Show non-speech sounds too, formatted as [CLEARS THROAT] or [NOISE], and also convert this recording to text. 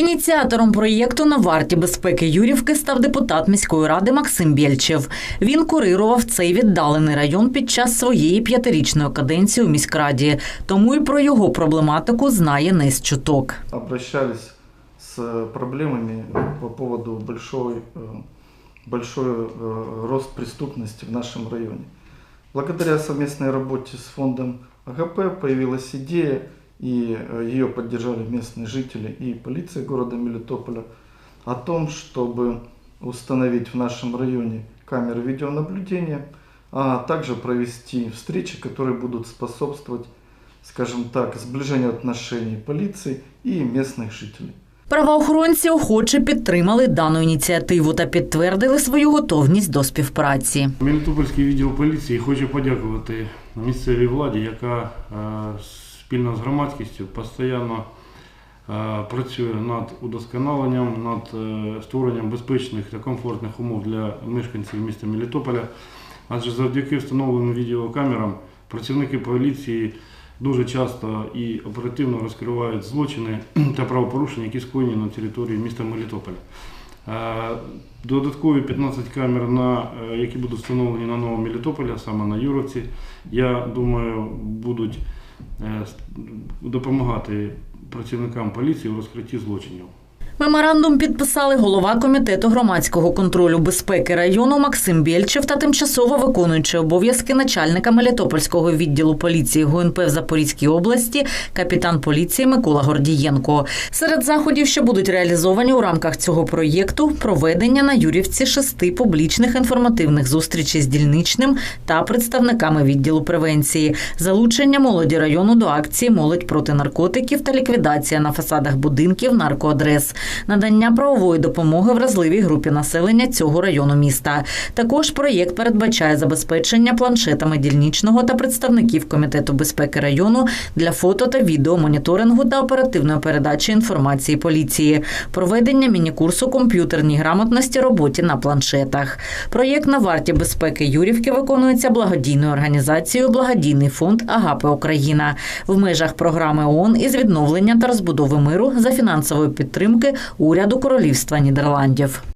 Ініціатором проєкту на варті безпеки Юрівки став депутат міської ради Максим Бєльчев. Він курирував цей віддалений район під час своєї п'ятирічної каденції у міськраді, тому і про його проблематику знає не з чуток. обращались с проблемами по поводу большой, э, большой э, рост преступности в нашем районе. Благодаря совместной работе с фондом АГП появилась идея, и э, ее поддержали местные жители и полиция города Мелитополя, о том, чтобы установить в нашем районе камеры видеонаблюдения, а также провести встречи, которые будут способствовать, скажем так, сближению отношений полиции и местных жителей. Правоохоронці охоче підтримали дану ініціативу та підтвердили свою готовність до співпраці. Мелітопольський відділ поліції хоче подякувати місцевій владі, яка е, спільно з громадськістю постійно е, працює над удосконаленням, над е, створенням безпечних та комфортних умов для мешканців міста Мелітополя. Адже завдяки встановленим відеокамерам працівники поліції дуже часто і оперативно розкривають злочини [CLEARS THROAT] та правопорушення, які скоєні на території міста Мелітополя. Е, Додаткові 15 камер, які будуть встановлені на Новому Мелітополі, саме на Юровці, я думаю, будуть допомагати працівникам поліції у розкритті злочинів. Меморандум підписали голова комітету громадського контролю безпеки району Максим Бєльчев та тимчасово виконуючий обов'язки начальника Мелітопольського відділу поліції ГУНП в Запорізькій області, капітан поліції Микола Гордієнко. Серед заходів, що будуть реалізовані у рамках цього проєкту, проведення на Юрівці шести публічних інформативних зустрічей з дільничним та представниками відділу превенції, залучення молоді району до акції Молодь проти наркотиків та ліквідація на фасадах будинків наркоадрес, надання правової допомоги вразливій групі населення цього району міста. Також проєкт передбачає забезпечення планшетами дільничного та представників комітету безпеки району для фото та відеомоніторингу та оперативної передачі інформації поліції, проведення міні-курсу комп'ютерній грамотності роботі на планшетах. Проєкт на варті безпеки Юрівки виконується благодійною організацією Благодійний фонд Агапи Україна в межах програми ООН із відновлення та розбудови миру за фінансової підтримки уряду Королівства Нідерландів.